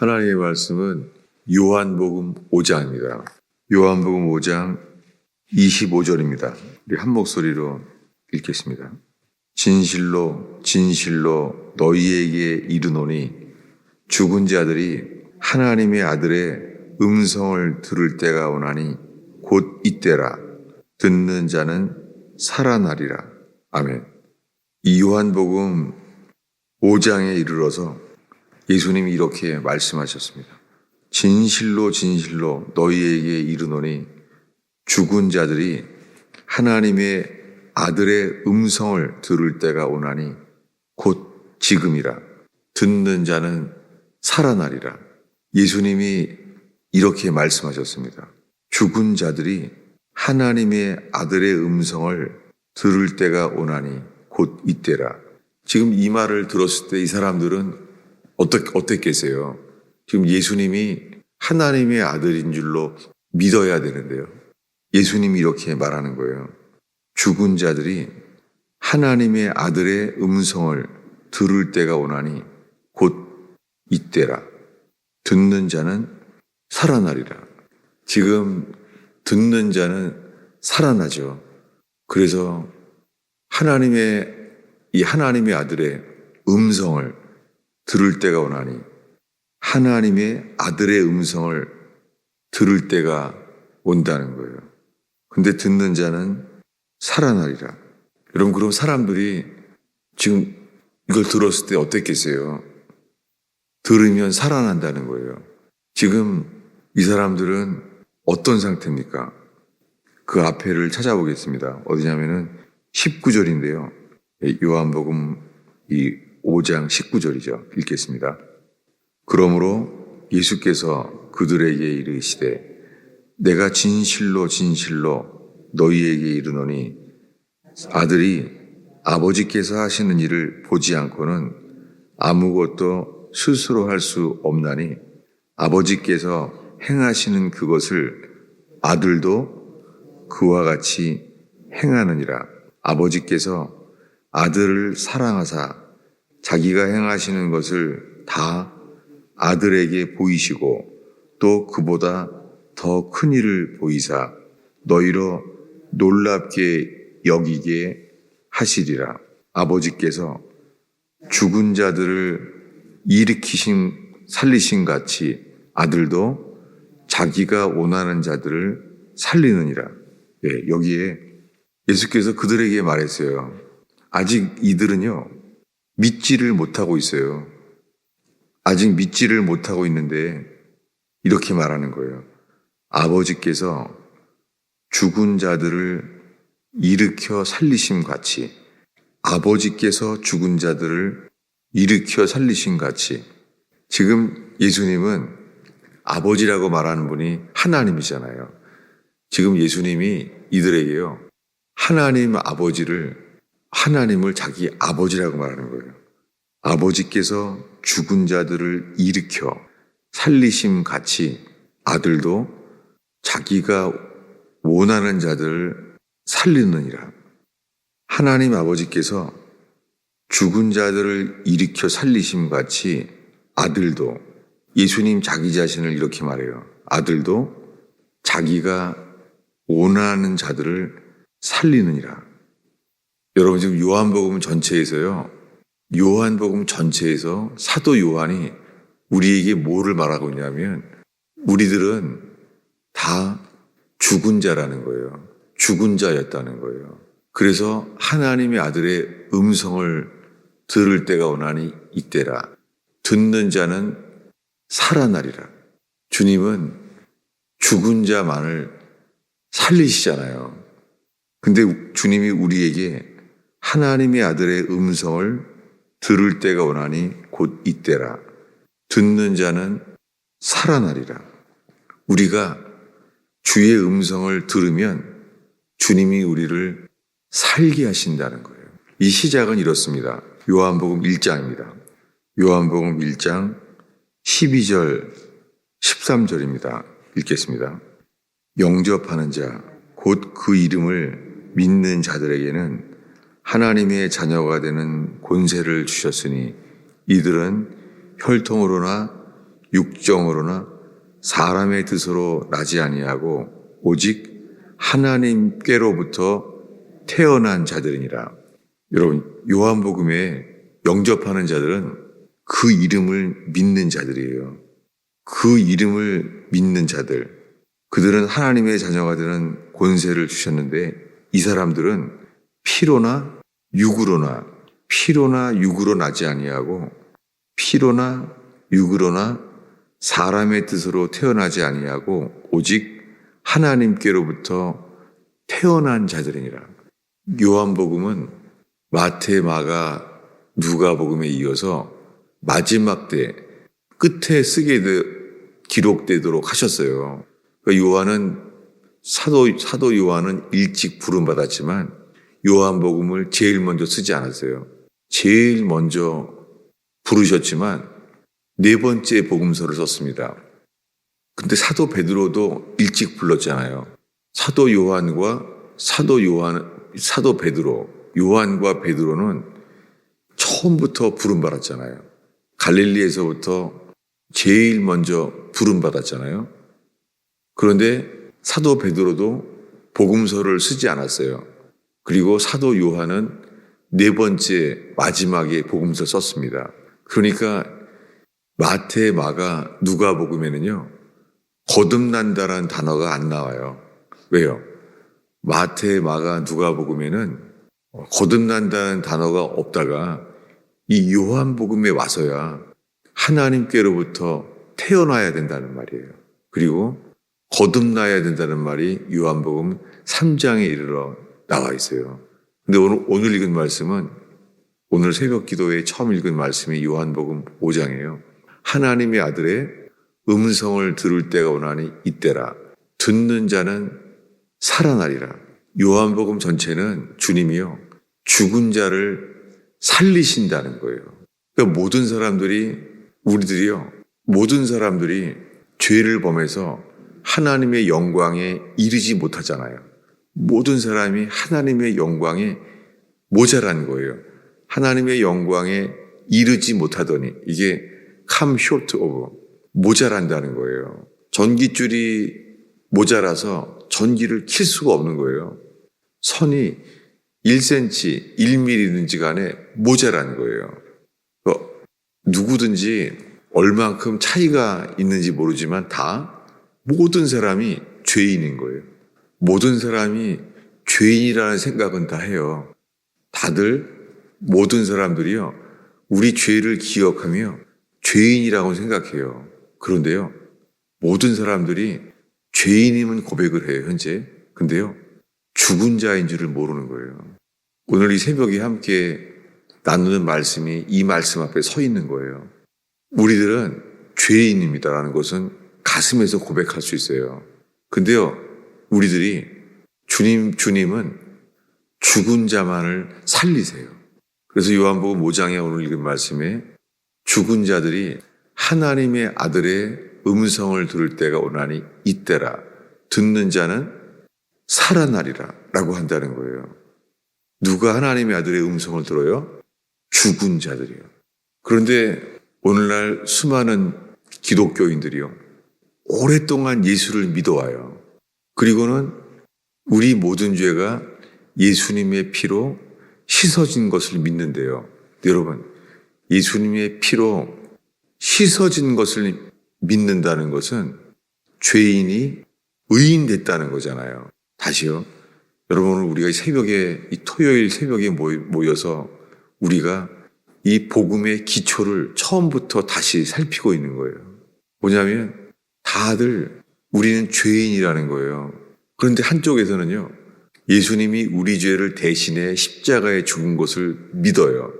하나님의 말씀은 요한복음 5장입니다. 요한복음 5장 25절입니다. 우리 한 목소리로 읽겠습니다. 진실로 진실로 너희에게 이르노니 죽은 자들이 하나님의 아들의 음성을 들을 때가 오나니 곧 이때라 듣는 자는 살아나리라. 아멘. 이 요한복음 5장에 이르러서 예수님이 이렇게 말씀하셨습니다. 진실로 진실로 너희에게 이르노니 죽은 자들이 하나님의 아들의 음성을 들을 때가 오나니 곧 지금이라 듣는 자는 살아나리라. 예수님이 이렇게 말씀하셨습니다. 죽은 자들이 하나님의 아들의 음성을 들을 때가 오나니 곧 이때라. 지금 이 말을 들었을 때 이 사람들은 어떻, 어땠겠어요? 지금 예수님이 하나님의 아들인 줄로 믿어야 되는데요. 예수님이 이렇게 말하는 거예요. 죽은 자들이 하나님의 아들의 음성을 들을 때가 오나니 곧 이때라. 듣는 자는 살아나리라. 지금 듣는 자는 살아나죠. 그래서 하나님의 이 하나님의 아들의 음성을 들을 때가 오나니 하나님의 아들의 음성을 들을 때가 온다는 거예요. 근데 듣는 자는 살아나리라. 여러분, 그럼 사람들이 지금 이걸 들었을 때 어땠겠어요? 들으면 살아난다는 거예요. 지금 이 사람들은 어떤 상태입니까? 그 앞에를 찾아보겠습니다. 어디냐면은 19절인데요. 요한복음 이 5장 19절이죠. 읽겠습니다. 그러므로 예수께서 그들에게 이르시되 내가 진실로 진실로 너희에게 이르노니 아들이 아버지께서 하시는 일을 보지 않고는 아무것도 스스로 할 수 없나니 아버지께서 행하시는 그것을 아들도 그와 같이 행하느니라. 아버지께서 아들을 사랑하사 자기가 행하시는 것을 다 아들에게 보이시고 또 그보다 더 큰 일을 보이사 너희로 놀랍게 여기게 하시리라. 아버지께서 죽은 자들을 일으키신 살리신 같이 아들도 자기가 원하는 자들을 살리느니라. 예, 여기에 예수께서 그들에게 말했어요. 아직 이들은요, 믿지를 못하고 있어요. 아직 믿지를 못하고 있는데, 이렇게 말하는 거예요. 아버지께서 죽은 자들을 일으켜 살리심 같이, 아버지께서 죽은 자들을 일으켜 살리심 같이, 지금 예수님은 아버지라고 말하는 분이 하나님이잖아요. 지금 예수님이 이들에게요, 하나님 아버지를, 하나님을 자기 아버지라고 말하는 거예요. 아버지께서 죽은 자들을 일으켜 살리심 같이 아들도 자기가 원하는 자들을 살리느니라. 하나님 아버지께서 죽은 자들을 일으켜 살리심 같이 아들도 예수님 자기 자신을 이렇게 말해요. 아들도 자기가 원하는 자들을 살리느니라. 여러분 지금 요한복음 전체에서요. 요한복음 전체에서 사도 요한이 우리에게 뭐를 말하고 있냐면 우리들은 다 죽은 자라는 거예요. 죽은 자였다는 거예요. 그래서 하나님의 아들의 음성을 들을 때가 오나니 이때라. 듣는 자는 살아나리라. 주님은 죽은 자만을 살리시잖아요. 근데 주님이 우리에게 하나님의 아들의 음성을 들을 때가 오나니 곧 이때라. 듣는 자는 살아나리라. 우리가 주의 음성을 들으면 주님이 우리를 살게 하신다는 거예요. 이 시작은 이렇습니다. 요한복음 1장입니다. 요한복음 1장 12절, 13절입니다. 읽겠습니다. 영접하는 자, 곧 그 이름을 믿는 자들에게는 하나님의 자녀가 되는 권세를 주셨으니 이들은 혈통으로나 육정으로나 사람의 뜻으로 나지 아니하고 오직 하나님께로부터 태어난 자들이니라. 여러분 요한복음에 영접하는 자들은 그 이름을 믿는 자들이에요. 그 이름을 믿는 자들. 그들은 하나님의 자녀가 되는 권세를 주셨는데 이 사람들은 피로나 육으로나 피로나 육으로 나지 아니하고 피로나 육으로나 사람의 뜻으로 태어나지 아니하고 오직 하나님께로부터 태어난 자들이니라. 요한복음은 마태, 마가, 누가복음에 이어서 마지막 때 끝에 쓰게 되, 기록되도록 하셨어요. 그러니까 요한은 사도 사도 요한은 일찍 부름 받았지만 요한복음을 제일 먼저 쓰지 않았어요. 제일 먼저 부르셨지만 네 번째 복음서를 썼습니다. 근데 사도 베드로도 일찍 불렀잖아요. 사도 요한과 사도 요한, 사도 베드로, 요한과 베드로는 처음부터 부름 받았잖아요. 갈릴리에서부터 제일 먼저 부름 받았잖아요. 그런데 사도 베드로도 복음서를 쓰지 않았어요. 그리고 사도 요한은 네 번째 마지막에 복음서 썼습니다. 그러니까 마태, 마가, 누가 복음에는요. 거듭난다라는 단어가 안 나와요. 왜요? 마태, 마가, 누가 복음에는 거듭난다는 단어가 없다가 이 요한복음에 와서야 하나님께로부터 태어나야 된다는 말이에요. 그리고 거듭나야 된다는 말이 요한복음 3장에 이르러 나와 있어요. 근데 오늘, 오늘 읽은 말씀은 오늘 새벽 기도에 처음 읽은 말씀이 요한복음 5장이에요. 하나님의 아들의 음성을 들을 때가 오나니 이때라. 듣는 자는 살아나리라. 요한복음 전체는 주님이요. 죽은 자를 살리신다는 거예요. 그러니까 모든 사람들이, 우리들이요. 모든 사람들이 죄를 범해서 하나님의 영광에 이르지 못하잖아요. 모든 사람이 하나님의 영광에 모자란 거예요. 하나님의 영광에 이르지 못하더니 이게 come short of 모자란다는 거예요. 전기줄이 모자라서 전기를 킬 수가 없는 거예요. 선이 1cm, 1mm든지 간에 모자란 거예요. 누구든지 얼만큼 차이가 있는지 모르지만 다 모든 사람이 죄인인 거예요. 모든 사람이 죄인이라는 생각은 다 해요. 다들 모든 사람들이요. 우리 죄를 기억하며 죄인이라고 생각해요. 그런데요. 모든 사람들이 죄인임은 고백을 해요, 현재. 근데요. 죽은 자인 줄을 모르는 거예요. 오늘 이 새벽에 함께 나누는 말씀이 이 말씀 앞에 서 있는 거예요. 우리들은 죄인입니다라는 것은 가슴에서 고백할 수 있어요. 근데요, 우리들이 주님, 주님은 죽은 자만을 살리세요. 그래서 요한복음 5장에 오늘 읽은 말씀에 죽은 자들이 하나님의 아들의 음성을 들을 때가 오나니 이때라 듣는 자는 살아나리라 라고 한다는 거예요. 누가 하나님의 아들의 음성을 들어요? 죽은 자들이요. 그런데 오늘날 수많은 기독교인들이요. 오랫동안 예수를 믿어와요. 그리고는 우리 모든 죄가 예수님의 피로 씻어진 것을 믿는데요. 여러분, 예수님의 피로 씻어진 것을 믿는다는 것은 죄인이 의인됐다는 거잖아요. 다시요. 여러분, 우리가 새벽에, 이 토요일 새벽에 모여서 우리가 이 복음의 기초를 처음부터 다시 살피고 있는 거예요. 뭐냐면 다들 우리는 죄인이라는 거예요. 그런데 한쪽에서는요, 예수님이 우리 죄를 대신해 십자가에 죽은 것을 믿어요.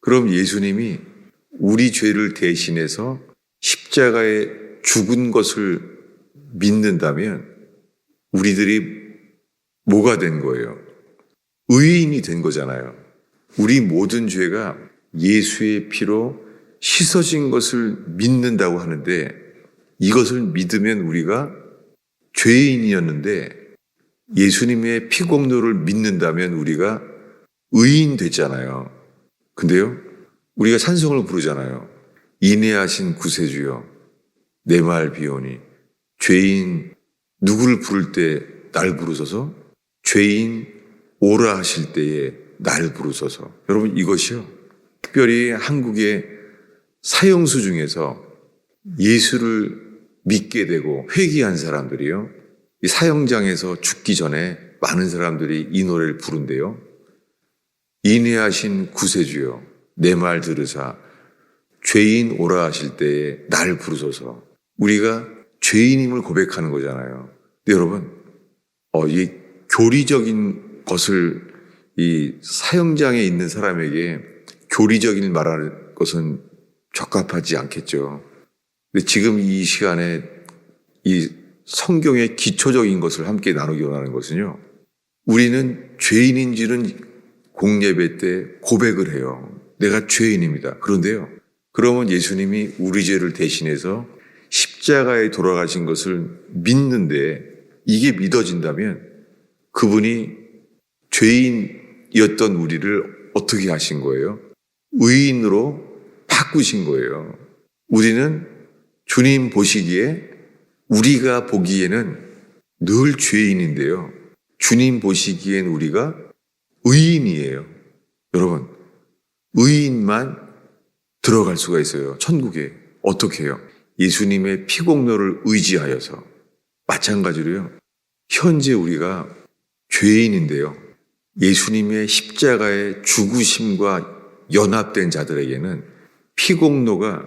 그럼 예수님이 우리 죄를 대신해서 십자가에 죽은 것을 믿는다면 우리들이 뭐가 된 거예요? 의인이 된 거잖아요. 우리 모든 죄가 예수의 피로 씻어진 것을 믿는다고 하는데 이것을 믿으면 우리가 죄인이었는데 예수님의 피공로를 믿는다면 우리가 의인 됐잖아요. 근데요, 우리가 찬송을 부르잖아요. 인내하신 구세주여, 내 말 비오니 죄인 누구를 부를 때 날 부르소서 죄인 오라 하실 때에 날 부르소서 여러분 이것이요 특별히 한국의 사형수 중에서 예수를 믿게 되고 회귀한 사람들이요 이 사형장에서 죽기 전에 많은 사람들이 이 노래를 부른대요 인내하신 구세주여 내 말 들으사 죄인 오라 하실 때에 날 부르소서 우리가 죄인임을 고백하는 거잖아요. 여러분, 어, 이 교리적인 것을 이 사형장에 있는 사람에게 교리적인 말하는 것은 적합하지 않겠죠. 근데 지금 이 시간에 이 성경의 기초적인 것을 함께 나누기 원하는 것은요. 우리는 죄인인지는 공예배 때 고백을 해요. 내가 죄인입니다. 그런데요. 그러면 예수님이 우리 죄를 대신해서 십자가에 돌아가신 것을 믿는데 이게 믿어진다면 그분이 죄인이었던 우리를 어떻게 하신 거예요? 의인으로 바꾸신 거예요. 우리는 주님 보시기에 우리가 보기에는 늘 죄인인데요. 주님 보시기엔 우리가 의인이에요. 여러분, 의인만 들어갈 수가 있어요. 천국에. 어떻게 해요? 예수님의 피공로를 의지하여서. 마찬가지로요. 현재 우리가 죄인인데요. 예수님의 십자가의 죽으심과 연합된 자들에게는 피공로가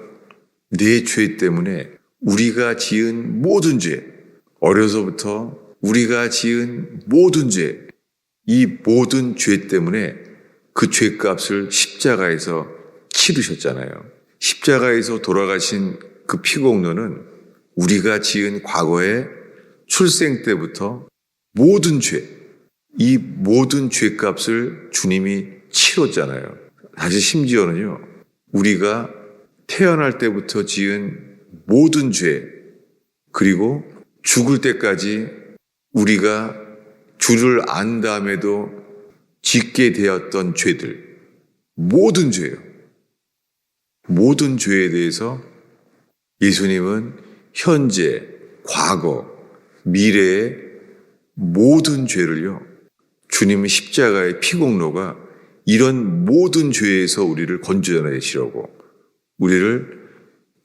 내 죄 때문에 우리가 지은 모든 죄, 어려서부터 우리가 지은 모든 죄, 이 모든 죄 때문에 그 죄값을 십자가에서 치르셨잖아요. 십자가에서 돌아가신 그 피공로는 우리가 지은 과거의 출생 때부터 모든 죄, 이 모든 죄값을 주님이 치렀잖아요. 다시 심지어는요, 우리가 태어날 때부터 지은 모든 죄, 그리고 죽을 때까지 우리가 주를 안 다음에도 짓게 되었던 죄들, 모든 죄요. 모든 죄에 대해서 예수님은 현재, 과거, 미래의 모든 죄를요, 주님의 십자가의 피공로가 이런 모든 죄에서 우리를 건져내시려고 우리를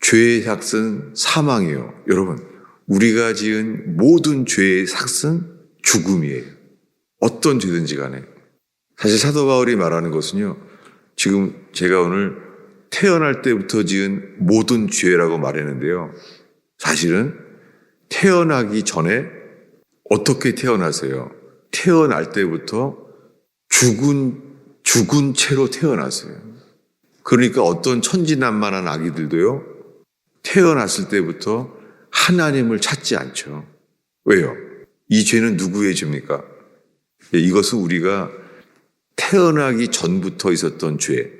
죄의 삭은 사망이요. 여러분, 우리가 지은 모든 죄의 삭은 죽음이에요. 어떤 죄든지 간에. 사실 사도 바울이 말하는 것은요. 지금 제가 오늘 태어날 때부터 지은 모든 죄라고 말했는데요. 사실은 태어나기 전에 어떻게 태어나세요? 태어날 때부터 죽은, 죽은 채로 태어났어요. 그러니까 어떤 천진난만한 아기들도요, 태어났을 때부터 하나님을 찾지 않죠. 왜요? 이 죄는 누구의 죄입니까? 예, 이것은 우리가 태어나기 전부터 있었던 죄.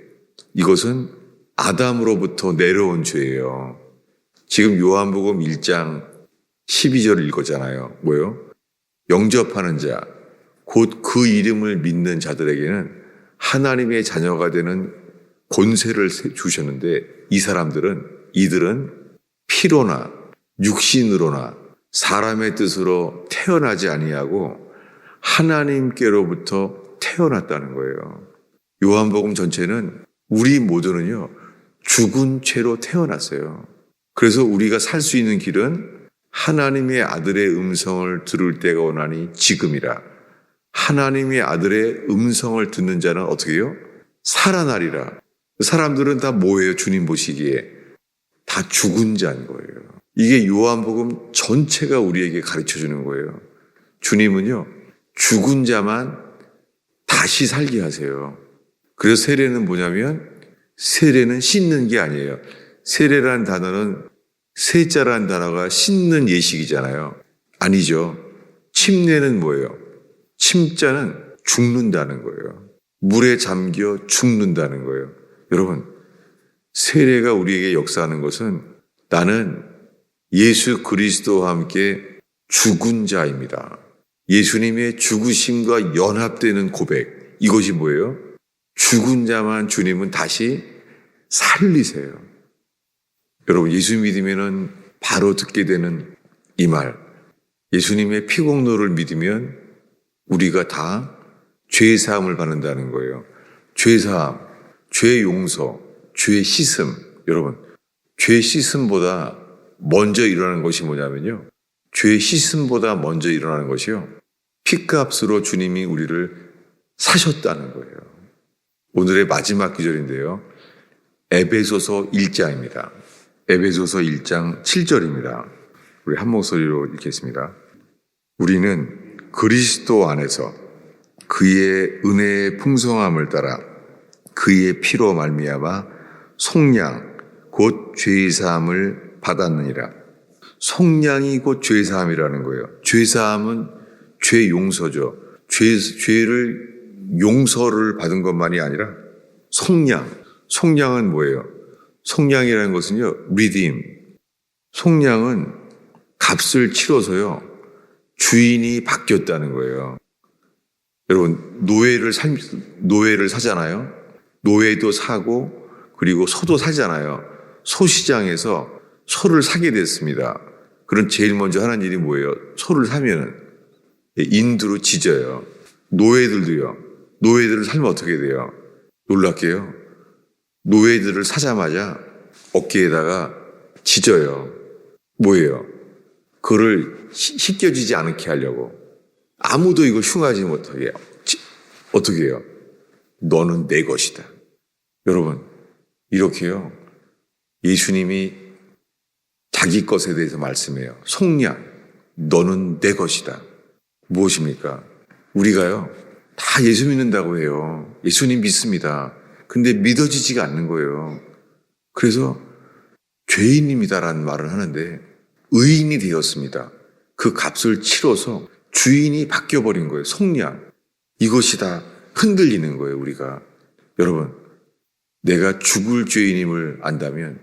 이것은 아담으로부터 내려온 죄예요. 지금 요한복음 1장 12절을 읽었잖아요. 뭐요? 영접하는 자, 곧 그 이름을 믿는 자들에게는 하나님의 자녀가 되는 권세를 주셨는데 이 사람들은 이들은 피로나 육신으로나 사람의 뜻으로 태어나지 아니하고 하나님께로부터 태어났다는 거예요. 요한복음 전체는 우리 모두는요 죽은 채로 태어났어요. 그래서 우리가 살 수 있는 길은 하나님의 아들의 음성을 들을 때가 오나니 지금이라. 하나님의 아들의 음성을 듣는 자는 어떻게 해요? 살아나리라. 사람들은 다 뭐예요? 주님 보시기에. 다 죽은 자인 거예요. 이게 요한복음 전체가 우리에게 가르쳐 주는 거예요. 주님은요, 죽은 자만 다시 살게 하세요. 그래서 세례는 뭐냐면, 세례는 씻는 게 아니에요. 세례라는 단어는 세자라는 단어가 씻는 예식이잖아요. 아니죠. 침례는 뭐예요? 침자는 죽는다는 거예요. 물에 잠겨 죽는다는 거예요. 여러분, 세례가 우리에게 역사하는 것은 나는 예수 그리스도와 함께 죽은 자입니다. 예수님의 죽으심과 연합되는 고백. 이것이 뭐예요? 죽은 자만 주님은 다시 살리세요. 여러분, 예수 믿으면은 바로 듣게 되는 이 말. 예수님의 피공로를 믿으면 우리가 다 죄 사함을 받는다는 거예요. 죄 사함, 죄 용서, 죄 씻음. 여러분, 죄 씻음보다 먼저 일어나는 것이 뭐냐면요. 죄 씻음보다 먼저 일어나는 것이요. 피값으로 주님이 우리를 사셨다는 거예요. 오늘의 마지막 기절인데요. 에베소서 1장입니다. 에베소서 1장 7절입니다. 우리 한 목소리로 읽겠습니다. 우리는 그리스도 안에서 그의 은혜의 풍성함을 따라 그의 피로 말미암아 속량 곧 죄의 사함을 받았느니라. 속량이 곧 죄의 사함이라는 거예요. 죄 사함은 죄 용서죠. 죄 죄를 용서를 받은 것만이 아니라 속량. 속량은 뭐예요? 속량이라는 것은요, redeem. 속량은 값을 치러서요, 주인이 바뀌었다는 거예요. 여러분, 노예를 살, 노예를 사잖아요? 노예도 사고, 그리고 소도 사잖아요. 소시장에서 소를 사게 됐습니다. 그럼 제일 먼저 하는 일이 뭐예요? 소를 사면은 인두로 짖어요. 노예들도요. 노예들을 살면 어떻게 돼요? 놀랍게요. 노예들을 사자마자 어깨에다가 짖어요. 뭐예요? 그를 씻겨지지 않게 하려고. 아무도 이걸 흉하지 못하게 어떻게 해요? 너는 내 것이다. 여러분, 이렇게요. 예수님이 자기 것에 대해서 말씀해요. 속량, 너는 내 것이다. 무엇입니까? 우리가요, 다 예수 믿는다고 해요. 예수님 믿습니다. 근데 믿어지지가 않는 거예요. 그래서 죄인입니다라는 말을 하는데 의인이 되었습니다. 그 값을 치러서 주인이 바뀌어버린 거예요. 속량. 이것이 다 흔들리는 거예요, 우리가. 여러분, 내가 죽을 죄인임을 안다면,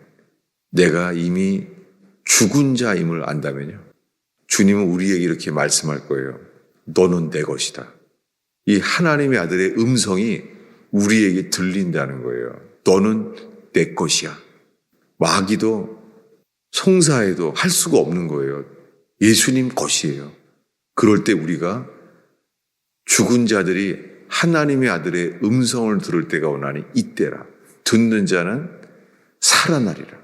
내가 이미 죽은 자임을 안다면요. 주님은 우리에게 이렇게 말씀할 거예요. 너는 내 것이다. 이 하나님의 아들의 음성이 우리에게 들린다는 거예요. 너는 내 것이야. 마귀도 송사해도 할 수가 없는 거예요. 예수님 것이에요. 그럴 때 우리가 죽은 자들이 하나님의 아들의 음성을 들을 때가 오나니 이때라. 듣는 자는 살아나리라.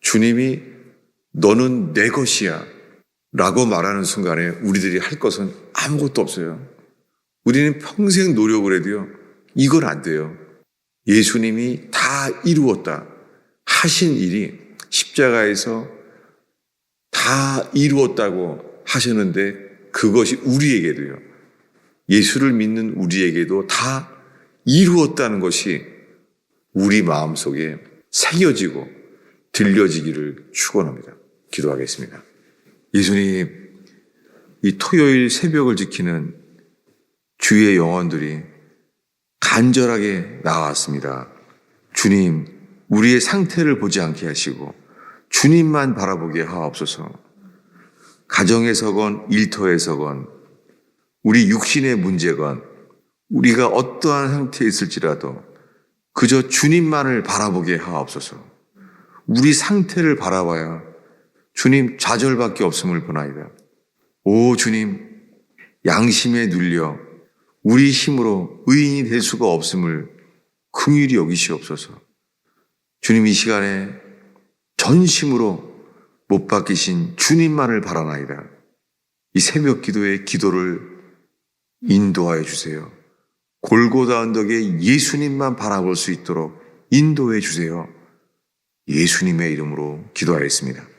주님이 너는 내 것이야. 라고 말하는 순간에 우리들이 할 것은 아무것도 없어요. 우리는 평생 노력을 해도요, 이건 안 돼요. 예수님이 다 이루었다. 하신 일이 십자가에서 다 이루었다고 하셨는데 그것이 우리에게도요. 예수를 믿는 우리에게도 다 이루었다는 것이 우리 마음속에 새겨지고 들려지기를 축원합니다. 기도하겠습니다. 예수님, 이 토요일 새벽을 지키는 주의 영혼들이 간절하게 나왔습니다. 주님, 우리의 상태를 보지 않게 하시고 주님만 바라보게 하옵소서. 가정에서건 일터에서건 우리 육신의 문제건 우리가 어떠한 상태에 있을지라도 그저 주님만을 바라보게 하옵소서. 우리 상태를 바라봐야 주님 좌절밖에 없음을 보나이다. 오 주님 양심에 눌려 우리 힘으로 의인이 될 수가 없음을 긍휼히 여기시옵소서. 주님 이 시간에 전심으로 못 박히신 주님만을 바라나이다. 이 새벽 기도의 기도를 인도하여 주세요. 골고다 언덕에 예수님만 바라볼 수 있도록 인도해 주세요. 예수님의 이름으로 기도하였습니다.